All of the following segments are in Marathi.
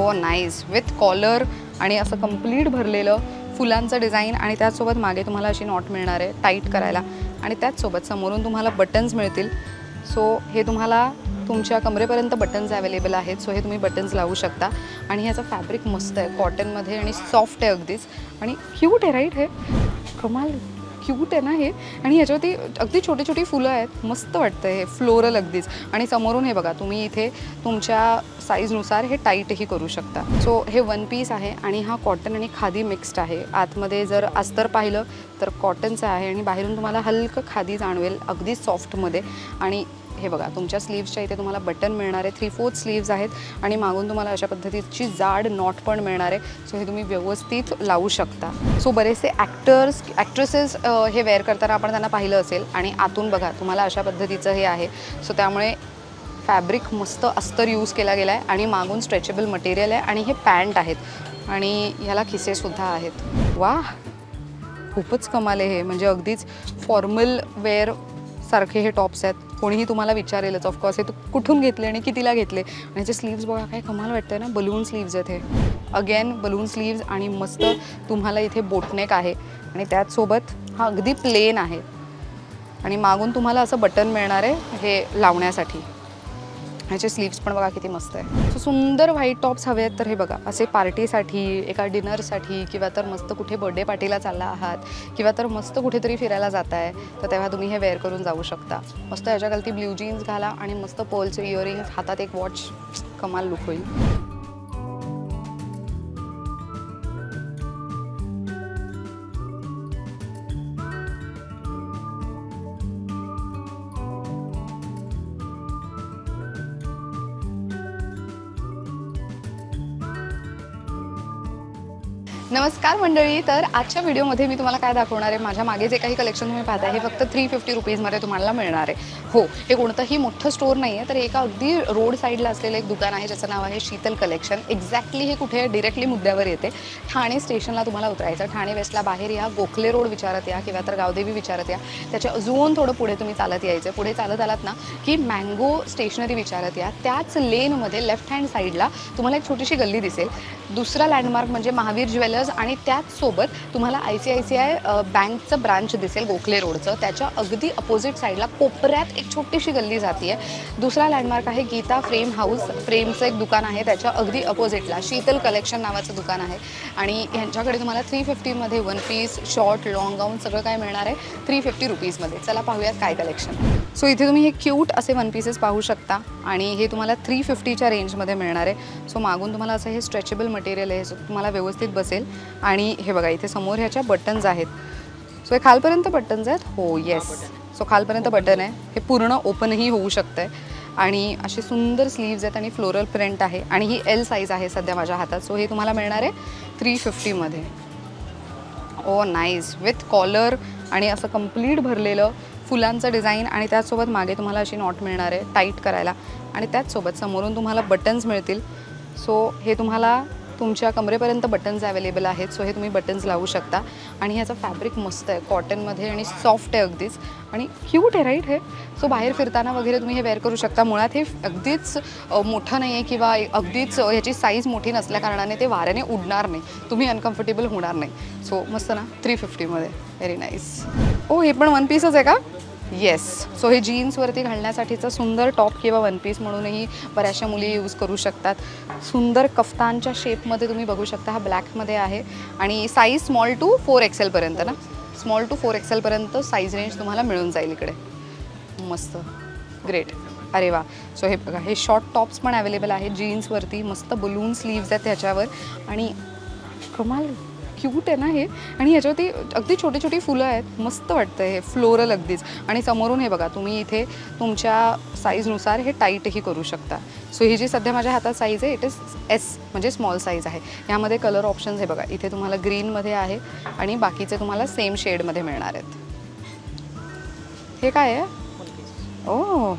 ओ नाईस विथ कॉलर आणि असं कंप्लीट भरलेलं फुलांचं डिझाईन आणि त्याचसोबत मागे तुम्हाला अशी नॉट मिळणार आहे टाईट करायला. आणि त्याचसोबत समोरून तुम्हाला बटन्स मिळतील. सो हे तुम्हाला तुमच्या कमरेपर्यंत बटन्स अवेलेबल आहेत. सो हे तुम्ही बटन्स लावू शकता. आणि ह्याचं फॅब्रिक मस्त आहे. कॉटनमध्ये आणि सॉफ्ट आहे अगदीच. आणि क्यूट आहे राईट हे? कमाल. क्यूट आहे ना हे. आणि ह्याच्यावरती अगदी छोटी छोटी फुलं आहेत. मस्त वाटतं हे फ्लोरल अगदीच. आणि समोरून हे बघा तुम्ही इथे तुमच्या साईजनुसार हे टाईटही करू शकता. सो हे वन पीस आहे आणि हा कॉटन आणि खादी मिक्स्ड आहे. आतमध्ये जर अस्तर पाहिलं तर कॉटनचं आहे आणि बाहेरून तुम्हाला हलकं खादी जाणवेल अगदी सॉफ्टमध्ये आणि हे बघा तुमच्या स्लीव्सच्या इथे तुम्हाला बटन मिळणार आहे. थ्री फोर्थ स्लीव्ज आहेत आणि मागून तुम्हाला अशा पद्धतीची जाड नॉट पण मिळणार आहे. सो हे तुम्ही व्यवस्थित लावू शकता. सो बरेचसे ॲक्टर्स ॲक्ट्रेसेस हे वेअर करताना आपण त्यांना पाहिलं असेल आणि आतून बघा तुम्हाला अशा पद्धतीचं हे आहे. सो त्यामुळे फॅब्रिक मस्त अस्तर यूज केला गेला आहे आणि मागून स्ट्रेचेबल मटेरियल आहे आणि हे पॅन्ट आहेत. आणि ह्याला खिसेसुद्धा आहेत. वा खूपच कमाल आहे हे. म्हणजे अगदीच फॉर्मल वेअर सारखे हे टॉप्स आहेत. कोणीही तुम्हाला विचारेलच ऑफकोर्स हे तू कुठून घेतले आणि कितीला घेतले? आणि ह्याचे स्लीव्स बघा काय कमाल वाटतं ना? बलून स्लीव्ज आहेत हे. अगेन बलून स्लीव्ज आणि मस्त तुम्हाला इथे बोटनेक आहे. आणि त्याचसोबत हा अगदी प्लेन आहे. आणि मागून तुम्हाला असं बटन मिळणार आहे हे लावण्यासाठी. ह्याचे स्लीव्स पण बघा किती मस्त आहे. सो सुंदर व्हाईट टॉप्स हवे आहेत तर हे बघा असे पार्टीसाठी एका डिनरसाठी किंवा तर मस्त कुठे बर्थडे पार्टीला चालला आहात किंवा तर मस्त कुठेतरी फिरायला जात आहे तर तेव्हा तुम्ही हे वेअर करून जाऊ शकता. मस्त ह्याच्याखालती ब्ल्यू जीन्स घाला आणि मस्त पोलचे इयरिंग्स हातात एक वॉच कमाल लुक होईल. नमस्कार मंडळी तर आजच्या व्हिडिओमध्ये मी तुम्हाला काय दाखवणार आहे? माझ्या मागे जे काही कलेक्शन तुम्ही पाहता हे फक्त थ्री फिफ्टी रुपीजमध्ये तुम्हाला मिळणार आहे. हो हे कोणतंही मोठं स्टोअर नाही आहे तर एका अगदी रोड साईडला असलेलं एक दुकान आहे ज्याचं नाव आहे शीतल कलेक्शन एक्झॅक्टली हे कुठे डिरेक्टली मुद्द्यावर येते. ठाणे स्टेशनला तुम्हाला उतरायचं ठाणे वेस्टला बाहेर या गोखले रोड विचारत या किंवा तर गावदेवी विचारत या. त्याच्या अजून थोडं पुढे तुम्ही चालत यायचं. पुढे चालत आलात ना की मँगो स्टेशनरी विचारत या. त्याच लेनमध्ये लेफ्ट हँड साईडला तुम्हाला एक छोटीशी गल्ली दिसेल. दुसरा लँडमार्क म्हणजे महावीर ज्वेलर्स आणि त्याचसोबत तुम्हाला I C I C I बँकचं branch दिसेल गोखले रोडचं. त्याच्या अगदी अपोजिट साईडला कोपऱ्यात एक छोटीशी गल्ली जाते दुसरा लँडमार्क आहे गीता फ्रेम हाऊस. फ्रेमचं एक दुकान आहे त्याच्या अगदी अपोजिटला शीतल कलेक्शन नावाचं दुकान आहे. आणि ह्यांच्याकडे तुम्हाला three फिफ्टीमध्ये one piece short long gown सगळं काय मिळणार आहे? थ्री फिफ्टी रुपीजमध्ये चला पाहूयात काय कलेक्शन सो इथे तुम्ही हे क्यूट असे वन पीसेस पाहू शकता. आणि हे तुम्हाला थ्री फिफ्टीच्या रेंजमध्ये मिळणार आहे. सो मागून तुम्हाला असं हे स्ट्रेचेबल मटेरियल आहे. सो तुम्हाला व्यवस्थित बसेल. आणि हे बघा इथे समोर ह्याच्या बटन्स आहेत सो हे खालपर्यंत बटन्स आहेत? हो येस सो खालपर्यंत बटन आहे. हे पूर्ण ओपनही होऊ शकतं आहे आणि असे सुंदर स्लीव्ज आहेत आणि फ्लोरल प्रिंट आहे. आणि ही एल साईज आहे सध्या माझ्या हातात. सो हे तुम्हाला मिळणार आहे थ्री फिफ्टीमध्ये ओ नाईस विथ कॉलर आणि असं कंप्लीट भरलेलं फुलांचं डिझाईन आणि त्याचसोबत मागे तुम्हाला अशी नॉट मिळणार आहे टाईट करायला. आणि त्याचसोबत समोरून तुम्हाला बटन्स मिळतील. सो हे तुम्हाला तुमच्या कमरेपर्यंत बटन्स अवेलेबल आहेत सो हे तुम्ही बटन्स लावू शकता. आणि ह्याचं फॅब्रिक मस्त आहे कॉटनमध्ये आणि सॉफ्ट आहे अगदीच. आणि क्यूट आहे राईट हे? सो बाहेर फिरताना वगैरे तुम्ही हे वेअर करू शकता. मुळात हे अगदीच मोठं नाही आहे किंवा अगदीच ह्याची साईज मोठी नसल्याकारणाने ते वाऱ्याने उडणार नाही. तुम्ही अनकम्फर्टेबल होणार नाही. सो मस्त ना? थ्री फिफ्टीमध्ये व्हेरी नाईस ओ हे पण वन पीसच आहे का? येस सो हे जीन्सवरती घालण्यासाठीचं सुंदर टॉप किंवा वन पीस म्हणूनही बऱ्याचशा मुली यूज करू शकतात. सुंदर कफ्तानच्या शेपमध्ये तुम्ही बघू शकता हा ब्लॅकमध्ये आहे. आणि साईज स्मॉल टू फोर एक्सेलपर्यंत ना? स्मॉल टू फोर एक्सेलपर्यंत साईज रेंज तुम्हाला मिळून जाईल इकडे. मस्त. ग्रेट अरे वा. सो हे बघा हे शॉर्ट टॉप्स पण अवेलेबल आहेत. जीन्सवरती मस्त बलून स्लीव्ज आहेत त्याच्यावर आणि कमाल. क्यूट आहे ना हे. आणि ह्याच्यावरती अगदी छोटी छोटी फुलं आहेत. मस्त वाटतं हे फ्लोरल अगदीच. आणि समोरून हे बघा तुम्ही इथे तुमच्या साईजनुसार हे टाईटही करू शकता. सो ही जी सध्या माझ्या हातात साईज आहे इट इज एस म्हणजे स्मॉल साईज आहे. ह्यामध्ये कलर ऑप्शन्स हे बघा. इथे तुम्हाला ग्रीनमध्ये आहे आणि बाकीचे तुम्हाला सेम शेडमध्ये मिळणार आहेत. हे काय आहे? ओ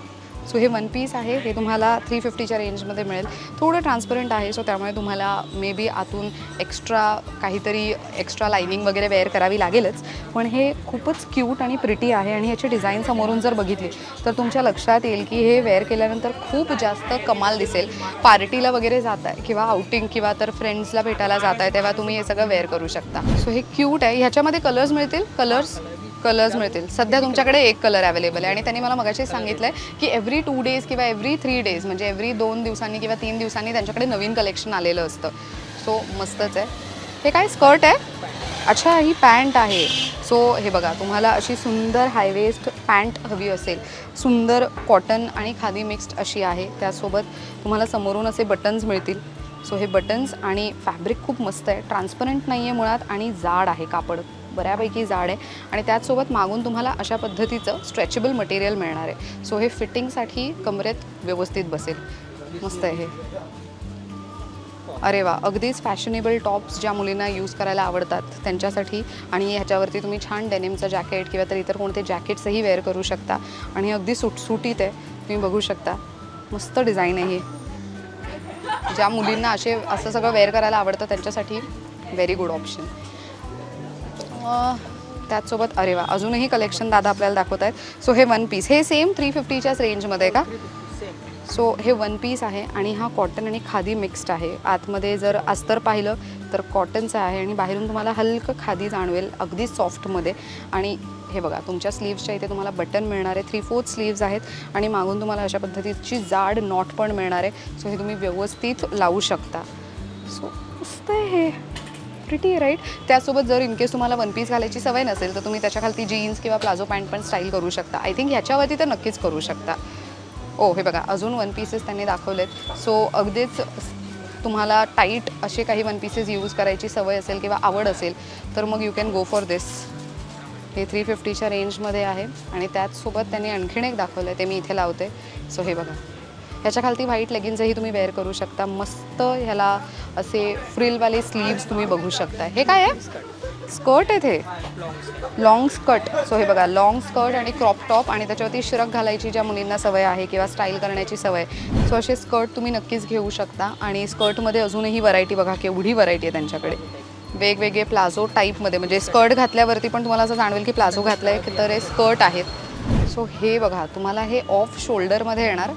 सो हे वन पीस आहे हे तुम्हाला थ्री फिफ्टीच्या रेंजमध्ये मिळेल. थोडं ट्रान्सपरंट आहे सो त्यामुळे तुम्हाला मे बी आतून एक्स्ट्रा काहीतरी एक्स्ट्रा लायनिंग वगैरे वेअर करावी लागेलच. पण हे खूपच क्यूट आणि प्रिटी आहे आणि ह्याची डिझाईन समोरून जर बघितली तर तुमच्या लक्षात येईल की हे वेअर केल्यानंतर खूप जास्त कमाल दिसेल. पार्टीला वगैरे जात आहे किंवा आउटिंग किंवा तर फ्रेंड्सला भेटायला जात आहे तेव्हा तुम्ही हे सगळं वेअर करू शकता. सो हे क्यूट आहे. ह्याच्यामध्ये कलर्स मिळतील? कलर्स कलर्स मिळतील. सध्या तुमच्याकडे एक कलर अवेलेबल आहे. आणि त्यांनी मला मगाशी सांगितलं आहे की एव्हरी टू डेज किंवा एव्हरी थ्री डेज म्हणजे एव्हरी दोन दिवसांनी किंवा तीन दिवसांनी त्यांच्याकडे नवीन कलेक्शन आलेलं असतं. सो मस्तच आहे. हे काय स्कर्ट आहे? अच्छा ही पॅन्ट आहे. सो हे बघा तुम्हाला अशी सुंदर हायवेस्ट पॅन्ट हवी असेल. सुंदर कॉटन आणि खादी मिक्स्ड अशी आहे. त्यासोबत तुम्हाला समोरून असे बटन्स मिळतील. सो हे बटन्स आणि फॅब्रिक खूप मस्त आहे. ट्रान्सपरंट नाही आहे मुळात आणि जाड आहे कापड. बऱ्यापैकी जाड आहे. आणि त्याचसोबत मागून तुम्हाला अशा पद्धतीचं स्ट्रेचेबल मटेरियल मिळणार आहे. सो हे फिटिंगसाठी कमरेत व्यवस्थित बसेल. मस्त आहे हे. अरे वा अगदीच फॅशनेबल टॉप्स ज्या मुलींना यूज करायला आवडतात त्यांच्यासाठी. आणि ह्याच्यावरती तुम्ही छान डेनिमचं जॅकेट किंवा तर इतर कोणते जॅकेट्सही वेअर करू शकता. आणि अगदी सुटसुटीत आहे. तुम्ही बघू शकता. मस्त डिझाईन आहे ही. ज्या मुलींना असे असं सगळं वेअर करायला आवडतं त्यांच्यासाठी व्हेरी गुड ऑप्शन त्याचसोबत अरे वा अजूनही कलेक्शन दादा आपल्याला दाखवत आहेत. सो हे वन पीस हे सेम थ्री फिफ्टीच्याच रेंजमध्ये का? सो हे वन पीस आहे आणि हा कॉटन आणि खादी मिक्स्ड आहे. आतमध्ये जर अस्तर पाहिलं तर कॉटनचं आहे आणि बाहेरून तुम्हाला हलकं खादी जाणवेल अगदी सॉफ्टमध्ये आणि हे बघा तुमच्या स्लीव्सच्या इथे तुम्हाला बटन मिळणार आहे. थ्री फोर्थ स्लीव्स आहेत आणि मागून तुम्हाला अशा पद्धतीची जाड नॉट पण मिळणार आहे. सो हे तुम्ही व्यवस्थित लावू शकता. सो मस्त आहे हे. प्रिटी राईट त्यासोबत जर इन केस तुम्हाला वन पीस घालायची सवय नसेल तर तुम्ही त्याच्याखालती जीन्स किंवा प्लाझो पॅन्ट पण स्टाईल करू शकता. आय थिंक ह्याच्यावरती तर नक्कीच करू शकता. ओ हे बघा अजून वन पीसेस त्यांनी दाखवलेत. सो अगदीच तुम्हाला टाईट असे काही वन पीसेस यूज करायची सवय असेल किंवा आवड असेल तर मग you can go for this हे थ्री फिफ्टीच्या रेंजमध्ये आहे. आणि त्याचसोबत त्यांनी आणखीन एक दाखवलं आहे ते मी इथे लावते. सो हे बघा. ह्याच्याखालती व्हाईट लेगिन्सही तुम्ही वेअर करू शकता. मस्त ह्याला असे फ्रिलवाले स्लीव्स तुम्ही बघू शकता. हे काय आहे? स्कर्ट आहे ते. Long skirt. सो हे बघा लॉंग स्कर्ट आणि क्रॉप टॉप आणि त्याच्यावरती शिरक घालायची ज्या मुलींना सवय आहे किंवा स्टाईल करण्याची सवय. सो असे स्कर्ट तुम्ही नक्कीच घेऊ शकता आणि स्कर्टमध्ये अजूनही व्हरायटी बघा केवढी व्हरायटी आहे त्यांच्याकडे. वेगवेगळे प्लाझो टाईपमध्ये म्हणजे स्कर्ट घातल्यावरती पण तुम्हाला असं जाणवेल की प्लाझो घातलं आहे तर हे स्कर्ट आहेत. सो हे बघा तुम्हाला हे ऑफ शोल्डरमध्ये येणार.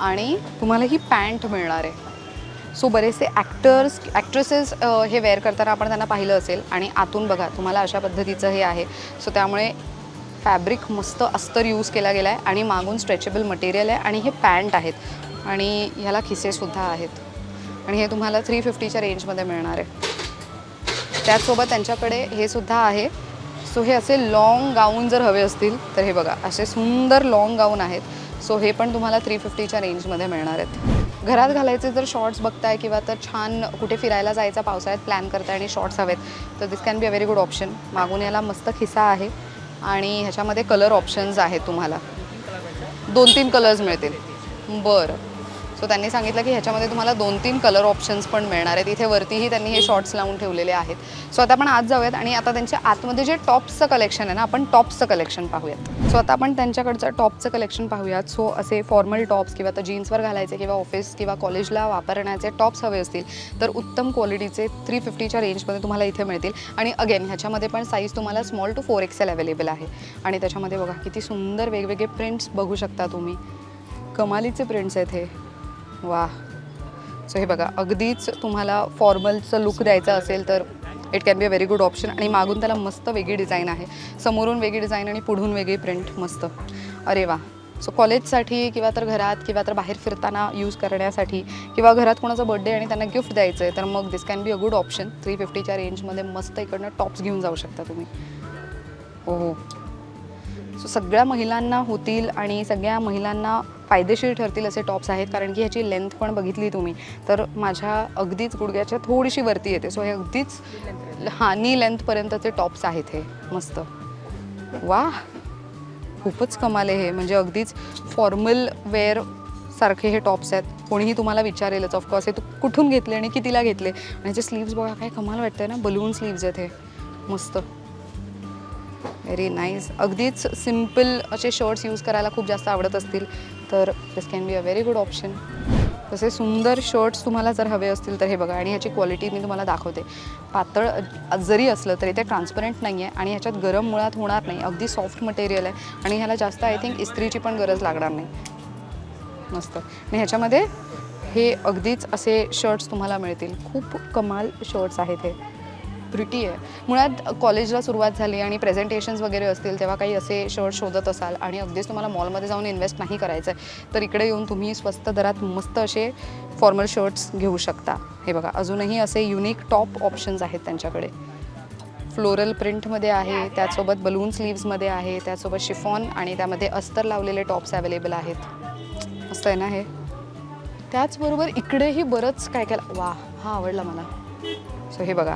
आणि तुम्हाला ही पॅन्ट मिळणार आहे. सो बरेचसे ॲक्टर्स ॲक्ट्रेसेस हे वेअर करताना आपण त्यांना पाहिलं असेल आणि आतून बघा तुम्हाला अशा पद्धतीचं हे आहे. सो त्यामुळे फॅब्रिक मस्त अस्तर यूज केला गेला आहे आणि मागून स्ट्रेचेबल मटेरियल आहे आणि हे पॅन्ट आहेत. आणि ह्याला खिसेसुद्धा आहेत. आणि हे तुम्हाला थ्री फिफ्टीच्या रेंजमध्ये मिळणार आहे. त्याचसोबत त्यांच्याकडे हे सुद्धा आहे. सो हे असे लाँग गाऊन जर हवे असतील तर हे बघा असे सुंदर लाँग गाऊन आहेत. सो हे पण तुम्हाला थ्री फिफ्टीच्या रेंजमध्ये मिळणार आहेत. घरात घालायचे जर शॉर्ट्स बघताय किंवा तर छान कुठे फिरायला जायचा पावसाळ्यात प्लॅन करताय आणि शॉर्ट्स हवेत तर this can be a very good option मागून याला मस्त खिसा आहे आणि ह्याच्यामध्ये कलर ऑप्शन्स आहेत तुम्हाला. दोन तीन कलर्स मिळतील. बरं. सो त्यांनी सांगितलं की ह्याच्यामध्ये तुम्हाला दोन तीन कलर ऑप्शन्स पण मिळणार आहेत. इथे वरतीही त्यांनी हे शॉर्ट्स लावून ठेवलेले आहेत. सो आता आपण आत जाऊयात आणि आता त्यांच्या आतमध्ये जे टॉप्सचं कलेक्शन आहे ना आपण टॉप्सचं कलेक्शन पाहूयात. सो आता आपण त्यांच्याकडचं टॉपचं कलेक्शन पाहूयात. सो असे फॉर्मल टॉप्स किंवा तर जीन्सवर घालायचे किंवा ऑफिस किंवा कॉलेजला वापरण्याचे टॉप्स हवे असतील तर उत्तम क्वालिटीचे थ्री फिफ्टीच्या रेंजमध्ये तुम्हाला इथे मिळतील. आणि अगेन ह्याच्यामध्ये पण साईज तुम्हाला small to four XL available आहे. आणि त्याच्यामध्ये बघा किती सुंदर वेगवेगळे प्रिंट्स बघू शकता तुम्ही. कमालीचे प्रिंट्स आहेत हे. वा. सो हे बघा अगदीच तुम्हाला फॉर्मलचं लुक द्यायचा असेल तर it can be a very good option आणि मागून त्याला मस्त वेगळी डिझाईन आहे. समोरून वेगळी डिझाईन आणि पुढून वेगळी प्रिंट मस्त. अरे वा. सो कॉलेजसाठी किंवा तर घरात किंवा तर बाहेर फिरताना यूज करण्यासाठी किंवा घरात कोणाचा बड्डे आणि त्यांना गिफ्ट द्यायचं आहे तर मग this can be a good option three फिफ्टीच्या रेंजमध्ये मस्त इकडनं टॉप्स घेऊन जाऊ शकता तुम्ही. हो. हो. सो सगळ्या महिलांना होतील आणि सगळ्या महिलांना फायदेशीर ठरतील असे टॉप्स आहेत कारण की ह्याची लेंथ पण बघितली तुम्ही. तर माझ्या अगदीच गुडघ्याच्या थोडीशी वरती येते. सो हे अगदीच हां नी लेंथपर्यंतचे टॉप्स आहेत हे. मस्त. वा खूपच कमाल आहे हे. म्हणजे अगदीच फॉर्मल वेअर सारखे हे टॉप्स आहेत. कोणीही तुम्हाला विचारेलच. ऑफकोर्स हे तू कुठून घेतले आणि कितीला घेतले? आणि ह्याचे स्लीव्स बघा काय कमाल वाटतंय ना? बलून स्लीव्स आहेत हे. मस्त. व्हेरी नाईस अगदीच सिंपल असे शर्ट्स यूज करायला खूप जास्त आवडत असतील तर this can be a very good option तसे सुंदर शर्ट्स तुम्हाला जर हवे असतील तर हे बघा. आणि ह्याची क्वालिटी मी तुम्हाला दाखवते. पातळ जरी असलं तरी ते ट्रान्सपरंट नाही आहे आणि ह्याच्यात गरम मुळात होणार नाही. अगदी सॉफ्ट मटेरियल आहे. आणि ह्याला जास्त आय थिंक इस्त्रीची पण गरज लागणार नाही. मस्त. आणि ह्याच्यामध्ये हे अगदीच असे शर्ट्स तुम्हाला मिळतील. खूप कमाल शर्ट्स आहेत हे. प्रिटी आहे. मुळात कॉलेजला सुरुवात झाली आणि प्रेझेंटेशन्स वगैरे असतील तेव्हा काही असे शर्ट शोधत असाल आणि अगदीच तुम्हाला मॉलमध्ये जाऊन इन्व्हेस्ट नाही करायचं आहे तर इकडे येऊन तुम्ही स्वस्त दरात मस्त असे फॉर्मल शर्ट्स घेऊ शकता. हे बघा अजूनही असे युनिक टॉप ऑप्शन्स आहेत त्यांच्याकडे. फ्लोरल प्रिंटमध्ये आहे त्याचसोबत बलून स्लीव्समध्ये आहे त्याचसोबत शिफॉन आणि त्यामध्ये अस्तर लावलेले टॉप्स अवेलेबल आहेत. मस्त आहे ना हे? त्याचबरोबर इकडेही बरंच काय काय वा हा आवडला मला. सो हे बघा.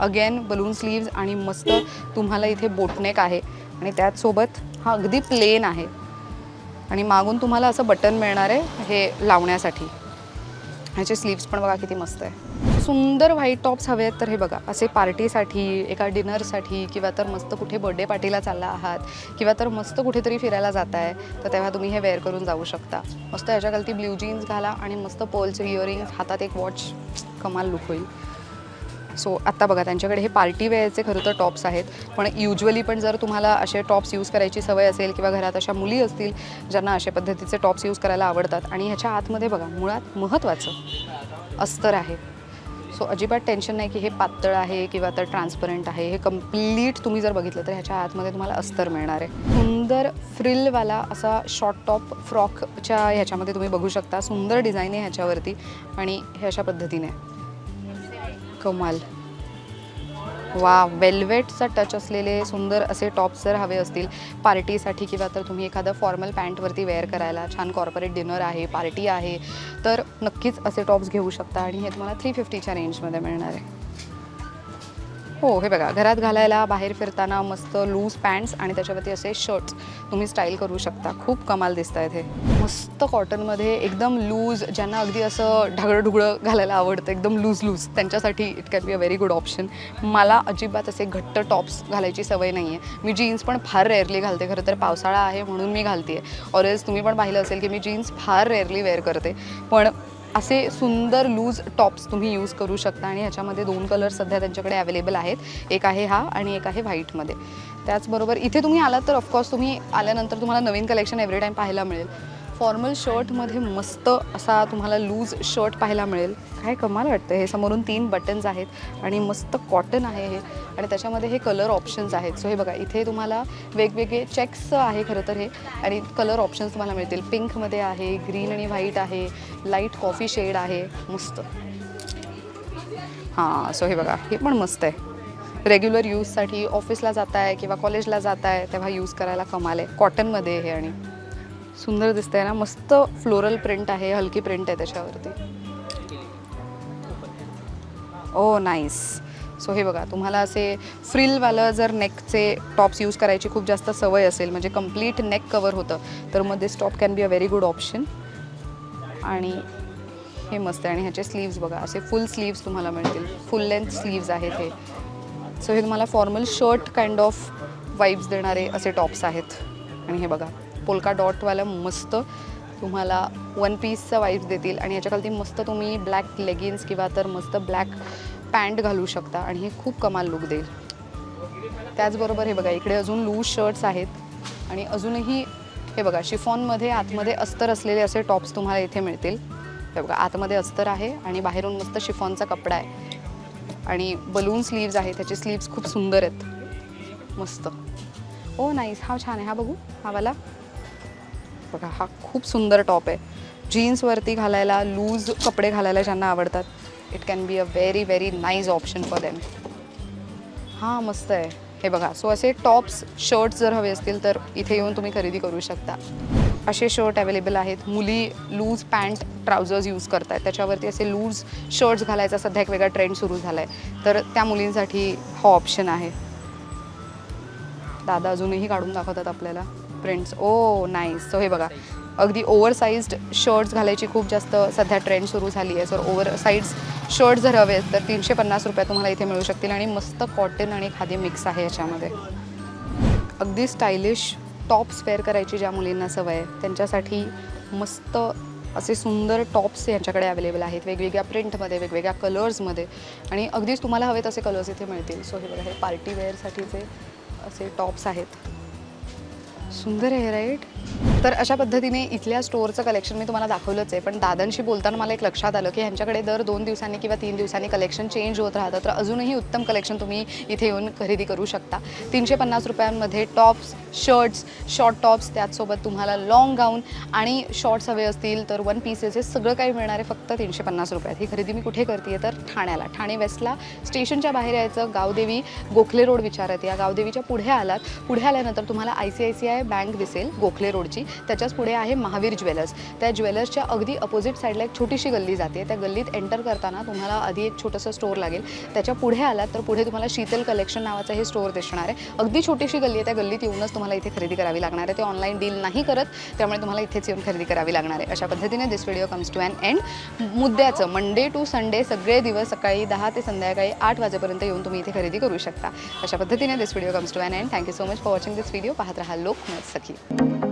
अगेन बलून स्लीव्ज आणि मस्त तुम्हाला इथे बोटनेक आहे. आणि त्याचसोबत हा अगदी प्लेन आहे. आणि मागून तुम्हाला असं बटन मिळणार आहे हे लावण्यासाठी. ह्याचे स्लीव्स पण बघा किती मस्त आहे. सुंदर व्हाईट टॉप्स हवे आहेत तर हे बघा. असे पार्टीसाठी एका डिनरसाठी किंवा तर मस्त कुठे बर्थडे पार्टीला चालला आहात किंवा तर मस्त कुठेतरी फिरायला जात आहे तर तेव्हा तुम्ही हे वेअर करून जाऊ शकता. मस्त ह्याच्याखालती ब्ल्यू जीन्स घाला आणि मस्त पोलचे इयरिंग्स हातात एक वॉच कमाल लुक होईल. सो आत्ता बघा त्यांच्याकडे हे पार्टी वेअरचे खरं तर टॉप्स आहेत. पण युजली पण जर तुम्हाला असे टॉप्स यूज करायची सवय असेल किंवा घरात अशा मुली असतील ज्यांना अशा पद्धतीचे टॉप्स यूज करायला आवडतात. आणि ह्याच्या आतमध्ये बघा मुळात महत्त्वाचं अस्तर आहे. सो अजिबात टेन्शन नाही की हे पातळ आहे किंवा तर ट्रान्सपरंट आहे. हे कंप्लीट तुम्ही जर बघितलं तर ह्याच्या आतमध्ये तुम्हाला अस्तर मिळणार आहे. सुंदर फ्रिलवाला असा शॉर्ट टॉप फ्रॉकच्या ह्याच्यामध्ये तुम्ही बघू शकता. सुंदर डिझाईन आहे ह्याच्यावरती आणि हे अशा पद्धतीने. आहे. कमाल. वा वेल्वेटचा टच असलेले सुंदर असे टॉप्स जर हवे असतील पार्टीसाठी किंवा तर तुम्ही एखादं फॉर्मल पॅन्टवरती वेअर करायला छान कॉर्पोरेट डिनर आहे पार्टी आहे तर नक्कीच असे टॉप्स घेऊ शकता आणि हे तुम्हाला थ्री फिफ्टीच्या रेंजमध्ये मिळणार आहे. हो हे बघा घरात घालायला बाहेर फिरताना मस्त लूज पॅन्ट्स आणि त्याच्यावरती असे शर्ट्स तुम्ही स्टाईल करू शकता. खूप कमाल दिसत आहेत हे. मस्त कॉटनमध्ये एकदम लूज ज्यांना अगदी असं ढगळं ढुगळं घालायला आवडतं एकदम लूज लूज त्यांच्यासाठी it can be a very good option मला अजिबात असे घट्ट टॉप्स घालायची सवय नाही आहे मी जीन्स पण फार रेअरली घालते खरं तर पावसाळा आहे म्हणून मी घालते आहे ऑरेज तुम्ही पण पाहिलं असेल की मी जीन्स फार रेअरली वेअर करते. पण असे सुंदर लूज टॉप्स तुम्ही यूज करू शकता आणि ह्याच्यामध्ये दोन कलर सध्या त्यांच्याकडे अवेलेबल आहेत. एक आहे हा आणि एक आहे व्हाईटमध्ये त्याचबरोबर इथे तुम्ही आलात तर ऑफकोर्स तुम्ही आल्यानंतर तुम्हाला नवीन कलेक्शन एव्हरी टाईम पाहायला मिळेल. फॉर्मल शर्टमध्ये मस्त असा तुम्हाला लूज शर्ट पाहायला मिळेल. काय कमाल वाटतं हे समोरून तीन बटन्स आहेत आणि मस्त कॉटन आहे हे. आणि त्याच्यामध्ये हे कलर ऑप्शन्स आहेत. सो हे बघा इथे तुम्हाला वेगवेगळे चेक्स आहे खरं तर हे. आणि कलर ऑप्शन्स तुम्हाला मिळतील. पिंकमध्ये आहे ग्रीन आणि व्हाईट आहे लाइट कॉफी शेड आहे. मस्त. हां सो हे बघा हे पण मस्त आहे. रेग्युलर यूजसाठी ऑफिसला जात आहे किंवा कॉलेजला जात आहे तेव्हा यूज करायला कमाल आहे. कॉटनमध्ये हे आणि. सुंदर दिसतंय ना. मस्त फ्लोरल प्रिंट आहे हलकी प्रिंट आहे त्याच्यावरती. ओ नाईस सो हे बघा तुम्हाला असे फ्रिलवालं जर नेकचे टॉप्स यूज करायची खूप जास्त सवय असेल म्हणजे कंप्लीट नेक कवर होतं तर मग this top can be a very good option आणि हे मस्त आहे. आणि ह्याचे स्लीव्स बघा असे फुल स्लीव्स तुम्हाला मिळतील. फुल लेंथ स्लीव्स आहेत हे. सो हे तुम्हाला formal shirt kind of vibes देणारे असे टॉप्स आहेत. आणि हे बघा पोलका डॉटवाला मस्त तुम्हाला वन पीसचा वाईब्स देतील. आणि याच्याखालती मस्त तुम्ही ब्लॅक लेगिन्स किंवा तर मस्त ब्लॅक पॅन्ट घालू शकता आणि हे खूप कमाल लुक देईल. त्याचबरोबर हे बघा इकडे अजून लूज शर्ट्स आहेत. आणि अजूनही हे बघा शिफॉनमध्ये आतमध्ये अस्तर असलेले असे टॉप्स तुम्हाला इथे मिळतील. हे बघा आतमध्ये अस्तर आहे आणि बाहेरून मस्त शिफॉनचा कपडा आहे. आणि बलून स्लीव्ज आहे त्याचे स्लीव्स खूप सुंदर आहेत. मस्त. हो, ओ नाईस हा छान आहे. हा बघू हा वाला. बघा हा खूप सुंदर टॉप आहे. जीन्सवरती घालायला लूज कपडे घालायला ज्यांना आवडतात it can be a very very nice option for them हां मस्त आहे. हे बघा सो असे टॉप्स शर्ट्स जर हवे असतील तर इथे येऊन तुम्ही खरेदी करू शकता. असे शर्ट अवेलेबल आहेत. मुली लूज पॅन्ट ट्राउजर्स यूज करतात त्याच्यावरती असे लूज शर्ट्स घालायचा सध्या एक वेगळा ट्रेंड सुरू झाला आहे तर त्या मुलींसाठी हा ऑप्शन आहे. दादा अजूनही काढून दाखवतात आपल्याला. प्रिंट्स ओ नाईस सो हे बघा. अगदी ओव्हर साईज्ड शर्ट्स घालायची खूप जास्त सध्या ट्रेंड सुरू झाली आहे. सर ओव्हर साईज शर्ट जर हवे तर तीनशे पन्नास रुपये तुम्हाला इथे मिळू शकतील. आणि मस्त कॉटन आणि खादी मिक्स आहे याच्यामध्ये. अगदी स्टायलिश टॉप्स वेअर करायची ज्या मुलींना सवय आहे त्यांच्यासाठी मस्त असे सुंदर टॉप्स यांच्याकडे अवेलेबल आहेत. वेगवेगळ्या प्रिंटमध्ये वेगवेगळ्या कलर्समध्ये आणि अगदीच तुम्हाला हवे तसे कलर्स इथे मिळतील. सो हे बघा हे पार्टी वेअरसाठीचे असे टॉप्स आहेत. सुंदर आहे राईट तर अशा पद्धतीने इथल्या स्टोअरचं कलेक्शन मी तुम्हाला दाखवलंच आहे. पण दादांशी बोलताना मला एक लक्षात आलं की ह्यांच्याकडे दर दोन दिवसांनी किंवा तीन दिवसांनी कलेक्शन चेंज होत राहतं. तर अजूनही उत्तम कलेक्शन तुम्ही इथे येऊन खरेदी करू शकता. तीनशे पन्नास रुपयांमध्ये टॉप्स शर्ट्स शॉर्ट टॉप्स त्याचसोबत तुम्हाला लाँग गाऊन आणि शॉर्ट्स हवे असतील तर वन पीसेस हे सगळं काही मिळणार आहे. फक्त तीनशे पन्नास रुपयात. ही खरेदी मी कुठे करते तर ठाण्याला. ठाणे वेस्टला स्टेशनच्या बाहेर यायचं. गावदेवी गोखले रोड विचारत या. गावदेवीच्या पुढे आलात. पुढे आल्यानंतर तुम्हाला I C I C I bank दिसेल गोखले रोडची. त्याच्याच पुढे आहे महावीर ज्वेलर्स. त्या ज्वेलर्सच्या अगदी अपोजिट साईडला एक छोटीशी गल्ली जाते. त्या गल्लीत एंटर करताना तुम्हाला आधी एक छोटंसं स्टोअर लागेल. त्याच्या पुढे आलात तर पुढे तुम्हाला शीतल कलेक्शन नावाचं हे स्टोअर दिसणार आहे. अगदी छोटीशी गल्ली आहे. त्या गल्लीत येऊनच तुम्हाला इथे खरेदी करावी लागणार आहे. ते ऑनलाईन डील नाही करत त्यामुळे तुम्हाला इथेच येऊन खरेदी करावी लागणार आहे. अशा पद्धतीने this video comes to and end मुद्द्याचं Monday to Sunday सगळे दिवस सकाळी दहा ते संध्याकाळी आठ वाजेपर्यंत येऊन तुम्ही इथे खरेदी करू शकता. अशा पद्धतीने this video comes to and end thank you so much for watching this video पाहत राहा लोक सखी.